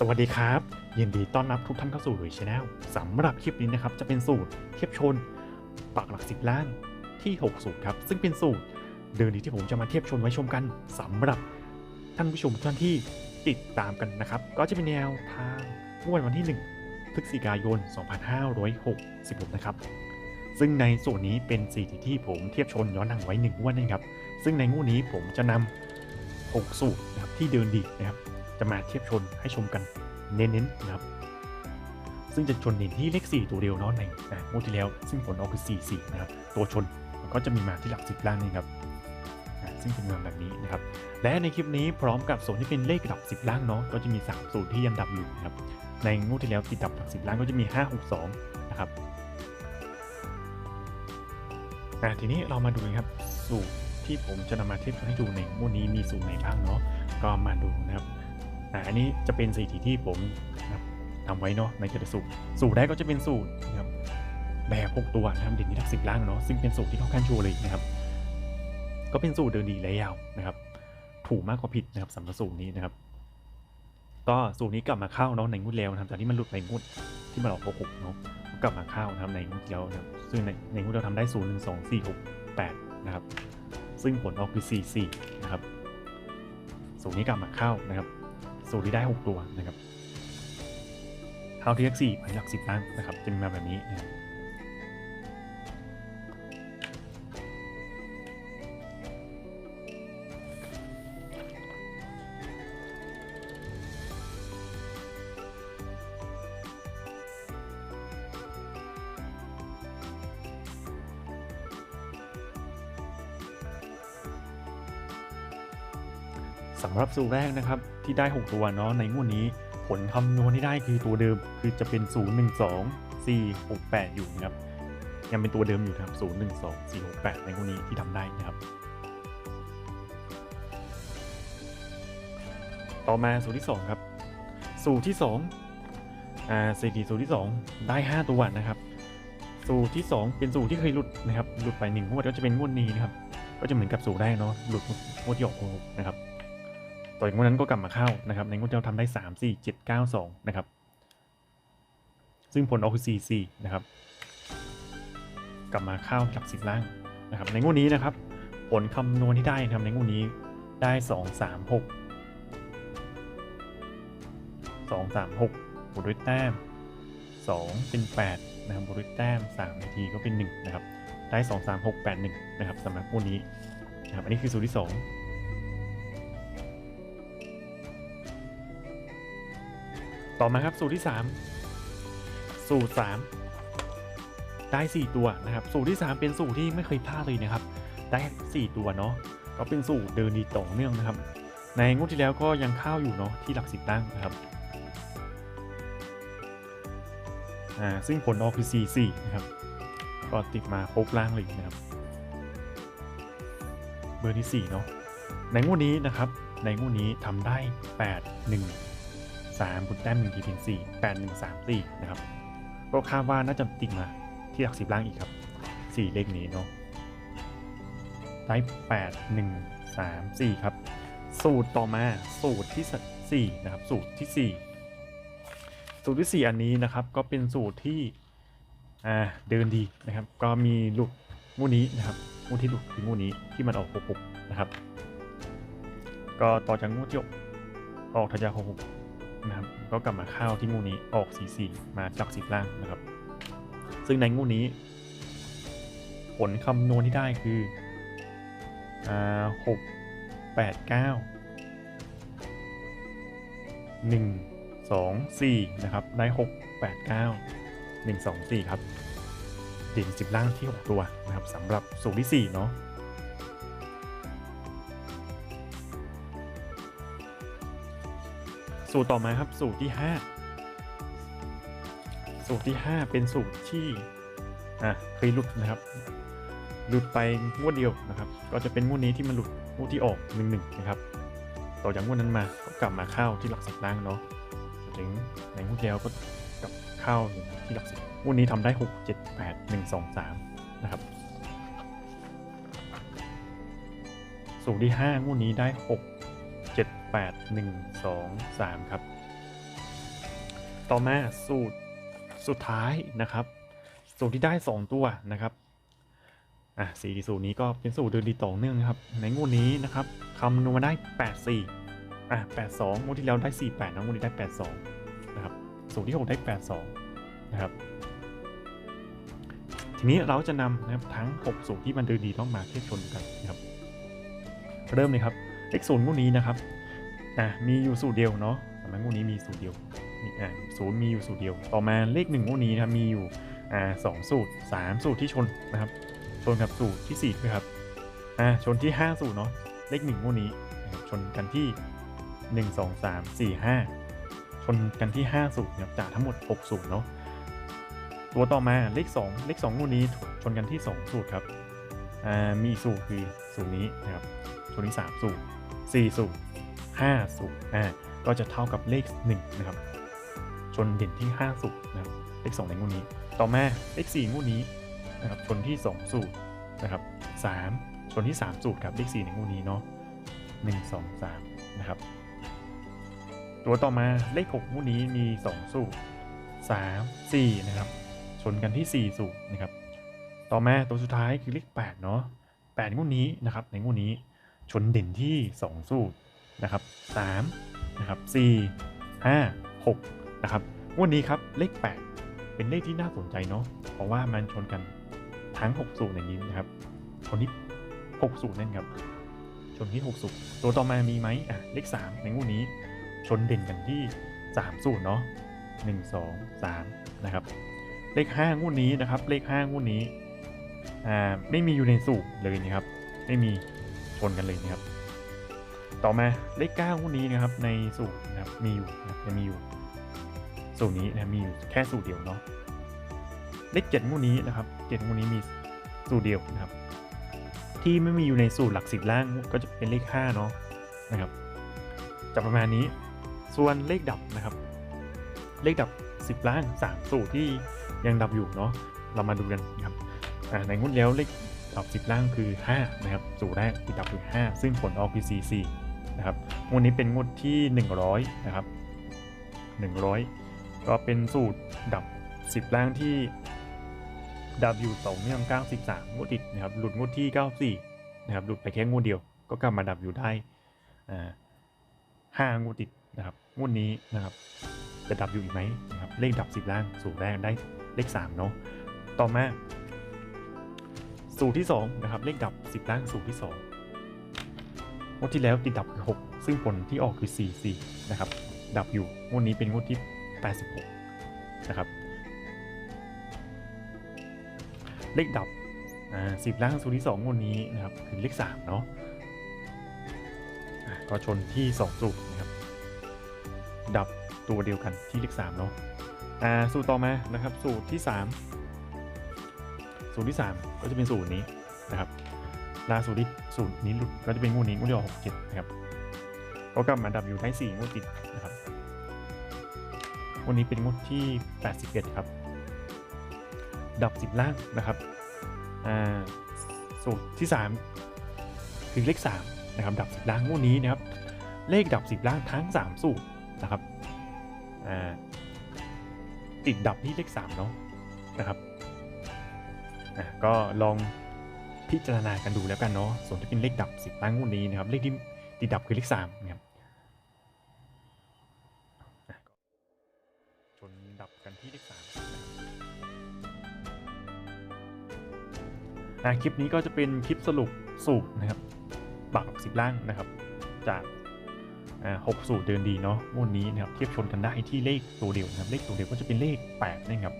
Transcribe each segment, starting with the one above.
สวัสดีครับ ยินดีต้อนรับทุกท่านเข้าสู่หลุยชาแนลสำหรับคลิปนี้นะครับ จะเป็นสูตรเทียบชนปักหลักสิบล้านที่6สูตรครับ ซึ่งเป็นสูตรเดิมดีที่ผมจะมาเทียบชนไว้ชมกันสำหรับท่านผู้ชมท่านที่ติดตามกันนะครับ ก็จะเป็นแนวทางงวดวันที่ 1 พฤศจิกายน 2566 นะครับ ซึ่งในส่วนนี้เป็นสีที่ผมเทียบชนย้อนหลังไว้1งวดนะครับ ซึ่งในงวดนี้ผมจะนำ6สูตรนะครับที่เดินดีนะครับ จะมาเทียบชนให้ชมกันเน้นๆนะครับ ซึ่งจะชนเน้นที่เลข 4 ตัวเดียวเนาะในงวดที่แล้ว ซึ่งผลออกคือ4 4นะครับตัวชนมันก็จะมีมาที่หลัก10ล้านนี่ครับซึ่งเป็นมาแบบนี้นะครับ และในคลิปนี้พร้อมกับส่วนที่เป็นเลขดับ 10ล้านเนาะก็จะมี 3 สูตรที่ยังดับอยู่นะครับในงวดที่แล้วติดดับหลัก10ล้านก็จะมี 5 6 2 นะครับอ่ทีนี้เรามาดูกันครับสูตรที่ผมจะนำมาเทียบให้ดูในงวดนี้มีสูตรไหนบ้างเนาะก็มาดูนะครับ อันนี้จะเป็นสถิติที่ผมนะครับทำไว้เนาะในแต่ละสูตรสูตรแรกก็จะเป็นสูตรนะครับแบบ 6 ตัวนะครับเด่นที่ทักสิบล่างเนาะซึ่งเป็นสูตรที่ค่อนข้างชัวร์เลยนะครับ ก็เป็นสูตรเดินดีและยาวนะครับ ถูกมากกว่าผิดนะครับสำหรับสูตรนี้นะครับ ก็สูตรนี้กลับมาเข้าเนาะในงวดแล้วนะครับจากที่มันหลุดไปงวดที่มันออกหกเนาะกลับมาเข้านะครับในงวดแล้วนะครับซึ่งในในงวดเราทำได้ศูนย์หนึ่งสองสี่หกแปดนะครับ ซึ่งผลออกคือสี่สี่นะครับสูตรนี้กลับมาเข้านะครับ สูตรที่ได้ 6 ตัวนะครับเท้าที่เลขสี่ไปหลักสิบล้านนะครับ จะมีมาแบบนี้นะครับ สำหรับสูตรแรกนะครับที่ได้ 6 ตัวเนาะในงวดนี้ ผลคำนวณที่ได้คือตัวเดิมคือจะเป็น 0 1 2 4 6 8 อยู่นะครับยังเป็นตัวเดิมอยู่นะครับ 0 1 2 4 6 8 ในงวดนี้ที่ทำได้นะครับต่อมาสูตรที่ 2 ครับ สูตรที่2อ่าสถิติสูตรที่ 2 ได้ 5 ตัวนะครับ สูตรที่ 2 เป็นสูตรที่เคยหลุดนะครับหลุดไป1งวดก็จะเป็นงวดนี้นะครับก็จะเหมือนกับสูตรแรกเนาะหลุดงวดที่ออกนะครับ ต่อจากนั้นก็กลับมาเข้านะครับในงวดที่เราทำได้ 3 4 7 9 2 นะครับ ซึ่งผลออกคือ 4 4 นะครับ กลับมาเข้าหลักสิบล่างนะครับในงวดนี้นะครับ ผลคำนวณที่ได้นะครับในงวดนี้ได้ 2 3 6 2 3 6บวกด้วยแต้ม 2 เป็น 8 นะครับบวกด้วยแต้ม3นาทีก็เป็น 1 นะครับ ได้ 2 3 6 8 1 นะครับสำหรับงวดนี้นะครับอันนี้คือสูตรที่ 2 ต่อมาครับ สูตรที่ 3 สูตร 3 ได้ 4 ตัวนะครับ สูตรที่ 3 เป็นสูตรที่ไม่เคยพลาดเลยนะครับ ได้ 4 ตัวเนาะก็เป็นสูตรเดินดีต่อเนื่องนะครับ ในงวดที่แล้วก็ยังเข้าอยู่เนาะที่หลักสิบตั้งนะครับอ่าซึ่งผลออกคือ4 4นะครับ ก็ติดมาครบล่างเลยนะครับ เบอร์ที่ 4 เนาะในงวดนี้นะครับ ในงวดนี้ทำได้ 8 1 3บุญแต้ม1ทีเป็น4 8 1 3 4นะครับก็คาดว่าน่าจะติดมาที่หลักสิบล่างอีกครับ 4 เลขนี้เนาะได้8 1 3 4 ครับ สูตรต่อมาสูตรที่ 4 นะครับ สูตรที่ 4 สูตรที่ 4 อันนี้นะครับ ก็เป็นสูตรที่อ่าเดินดีนะครับ ก็มีลุดงวดนี้นะครับงวดที่หลุดคืองวดนี้ที่มันออก66นะครับ ก็ต่อจากงวดที่ออกทะยา66 ก็กลับมาเข้าที่งูนี้ออก44มาจากสิบล่างนะครับ ซึ่งในงูนี้ ผลคำนวณที่ได้คืออ่าหกแปดเก้าหนึ่งสองสี่นะครับ ได้หกแปดเก้าหนึ่งสองสี่ครับเด่นสิบล่างที่6ตัวนะครับสำหรับสูตรที่4เนาะ สูตรต่อมาครับสูตรที่ 5 สูตรที่ 5 เป็นสูตรที่อะเคยหลุดนะครับ หลุดไปงวดเดียวนะครับ ก็จะเป็นงวดนี้ที่มันหลุดงวดที่ออกหนึ่งหนึ่งนะครับ ต่อจากงวดนั้นมาก็กลับมาเข้าที่หลักสิบล่างเนาะถึงในงวดแล้วก็กลับเข้าที่หลักสิบงวดนี้ทำได้หกเจ็ดแปดหนึ่งสองสามนะครับ สูตรที่ห้างวดนี้ได้หก 8 1 2 3 ครับ ต่อมาสูตรสุดท้ายนะครับ สูตรที่ได้ 2 ตัวนะครับอะสี่สูตรนี้ก็เป็นสูตรเดินดีต่อเนื่องนะครับ ในงวดนี้นะครับคำนวณมาได้ 84อะ82งวดที่แล้วได้ 48นะงวดนี้ได้ 82นะครับสูตรที่ 6 ได้ 82นะครับทีนี้เราจะนำนะครับทั้ง 6 สูตรที่มันเดินดีต้องมาเทียบชนกันนะครับ เริ่มเลยครับเลขศูนย์งวดนี้นะครับ อะมีอยู่สูตรเดียวเนาะสำหรับงวดนี้มีสูตรเดียวมีอะศูนย์มีอยู่สูตรเดียว ต่อมาเลขหนึ่งงวดนี้นะครับมีอยู่อ่าสองสูตรสามสูตรที่ชนนะครับชนกับสูตรที่สี่ด้วยครับอ่าชนที่ห้าสูตรเนาะเลขหนึ่งงวดนี้ชนกันที่หนึ่งสองสามสี่ห้าชนกันที่ห้าสูตรนะครับจากทั้งหมดหกสูตรเนาะตัวต่อมาเลขสองเลขสองงวดนี้ชนกันที่สองสูตรครับอ่ามีสูตรคือสูตรนี้นะครับชนที่3สูตรสูตร5สูตร อ่าก็จะเท่ากับเลข1นะครับชนเด่นที่5สูตรนะครับเลข2ในงวดนี้ ต่อมาเลข4งวดนี้นะครับชนที่ 2 สูตรนะครับ3ชนที่ 3 สูตรครับเลข4ในงวดนี้เนาะ1 2 3นะครับตัวต่อมาเลข6งวดนี้มี 2 สูตร 3 4นะครับชนกันที่ 4 สูตรนะครับต่อมาตัวสุดท้ายคือเลข8เนาะ8งวดนี้นะครับในงวดนี้ชนเด่นที่ 2 สูตร นะครับ3นะครับ4 5 6นะครับงวดนี้ครับเลข 8 เป็นเลขที่น่าสนใจเนาะเพราะว่ามันชนกันทั้ง6สูตรอย่างนี้นะครับชนที่6สูตรนั่นครับชนที่6สูตรตัวต่อมามีไหมอะเลข 3 ในงวดนี้ชนเด่นกันที่3สูตรเนาะ1 2 3นะครับเลข5งวดนี้นะครับเลข5งวดนี้อ่าไม่มีอยู่ในสูตรเลยนะครับไม่มีชนกันเลยนะครับ ต่อมาเลข9งวดนี้นะครับในสูตรนะครับมีอยู่นะครับมีอยู่ สูตรนี้นะมีอยู่แค่สูตรเดียวเนาะเลข7งวดนี้นะครับ7งวดนี้มีสูตรเดียวนะครับ ที่ไม่มีอยู่ในสูตรหลักสิบล่างก็จะเป็นเลข5เนาะนะครับจะประมาณนี้ส่วนเลขดับนะครับ เลขดับ 10 ล่าง 3 สูตรที่ยังดับอยู่เนาะเรามาดูกันนะครับในงวดแล้วเลขดับ 10 ล่างคือ 5 นะครับ สูตรแรกที่ดับคือ 5 ซึ่งผลออกคือ44 นะครับงวดนี้เป็นงวดที่ 100 นะครับ 100 ก็เป็นสูตรดับ 10 ล่างที่ดับอยู่ต่อเนื่อง93งวดติดนะครับ หลุดงวดที่ 94 นะครับ หลุดไปแค่งวดเดียว ก็กลับมาดับอยู่ได้อ่าห้างวดติดนะครับ งวดนี้นะครับ จะดับอยู่อีกไหมนะครับ เลขดับ 10 ล่าง สูตรแรกได้เลข3เนาะ ต่อมา สูตรที่2นะครับ เลขดับ 10 ล่าง สูตรที่ 2 งวดที่แล้วติดดับคือ6ซึ่งผลที่ออกคือ4 4นะครับ ดับอยู่งวดนี้เป็นงวดที่ 86 นะครับ เลขดับอ่า10ล่างสูตรที่2งวดนี้นะครับคือเลข3เนาะอะก็ชนที่ 2 สูตรนะครับ ดับตัวเดียวกันที่เลข3เนาะอ่าสูตรต่อมานะครับ สูตรที่ 3 สูตรที่ 3 ก็จะเป็นสูตรนี้นะครับ ล่าสุดที่สูตรนี้หลุดก็จะเป็นงวดนี้งวดที่ออก67นะครับก็กลับมาดับอยู่ได้4งวดติดนะครับวันนี้เป็นงดที่ 81 ครับ ดับ 10 ล่างนะครับ อ่า สูตรที่ 3 คือเลข 3 นะครับ ดับ 10 ล่างงวดนี้นะครับ เลขดับ 10 ล่างทั้ง 3 สูตรนะครับ อ่า ติดดับที่เลข 3 เนาะนะครับ อะก็ลอง พิจารณากันดูแล้วกันเนาะ ส่วนที่เป็นเลขดับ10ล่างงวดนี้นะครับ เลขที่ติดดับคือเลข3นะครับอะชนดับกันที่เลข3อะคลิปนี้ก็จะเป็นคลิปสรุปสูตรนะครับบักสิบล่างนะครับ จากอ่าหกสูตรเดินดีเนาะวดนี้นะครับเทียบชนกันได้ที่เลขตัวเดียวนะครับ เลขตัวเดียวก็จะเป็นเลข8นะครับ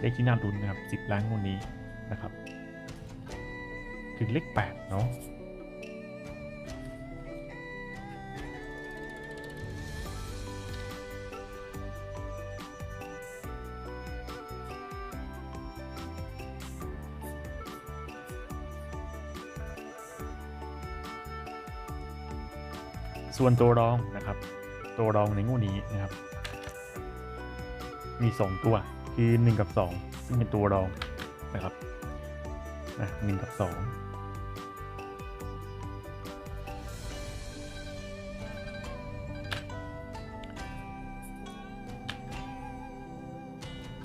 เลขที่น่าลุ้นนะครับ10ล้านงวดนี้นะครับ คือเลข8เนาะส่วนตัวรองนะครับ ตัวรองในงวดนี้นะครับ มี 2 ตัวคือ 1 กับ 2 ซึ่งเป็นตัวรองนะครับหนึ่งกับ 2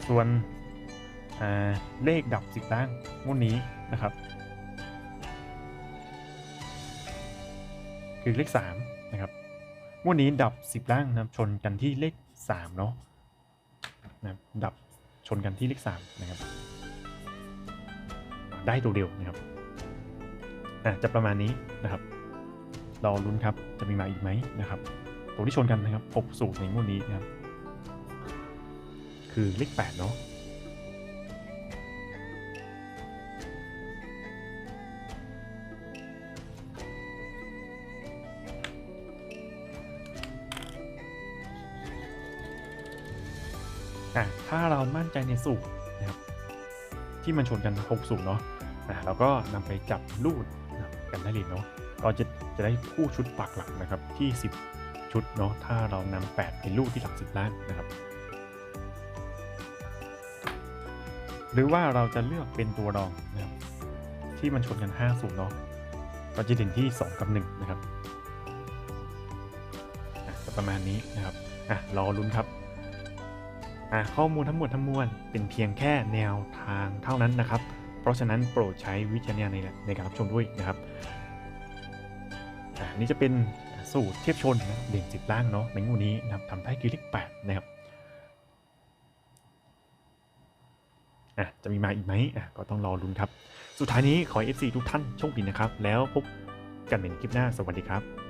ส่วนเลขดับสิบล่างงวดนี้นะครับ คือเลขสามนะครับงวดนี้ดับสิบล่างนะครับชนกันที่เลขสามเนาะนะดับชนกันที่เลขสามนะครับ ได้ตัวเดียวนะครับอะจะประมาณนี้นะครับรอลุ้นครับจะมีมาอีกไหมนะครับ ตัวที่ชนกันนะครับหกสูตรในงวดนี้นะครับ คือเลขแปดเนาะอะถ้าเรามั่นใจในสูตรนะครับที่มันชนกัน6สูตรเนาะอะเราก็นำไปจับลูดนะกันได้เลยเนาะก็จะจะได้คู่ชุดปักหลักนะครับที่ 10 ชุดเนาะถ้าเรานำ8เป็นลูกที่หลัก 10 ล้านนะครับ รือว่าเราจะเลือกเป็นตัวรองนะครับที่มันชนกัน5สูตรเนาะก็จะเด่นที่ 2 กับ 1 นะครับอะประมาณนี้นะครับอะรอลุ้นครับอะข้อมูลทั้งหมดทั้งมวลเป็นเพียงแค่แนวทางเท่านั้นนะครับ เพราะฉะนั้นโปรดใช้วิจารณญาณในในการรับชมด้วยนะครับอะนี่จะเป็นสูตรเทียบชนนะเด่นสิบล่างเนาะในงูนี้นะครับทำได้คือเลขแปดนะครับะจะมีมาอีกไหมอะก็ต้องรอลุ้นครับ สุดท้ายนี้ขอให้ FC ทุกท่านโชคดีนะครับ แล้วพบกันในคลิปหน้าสวัสดีครับ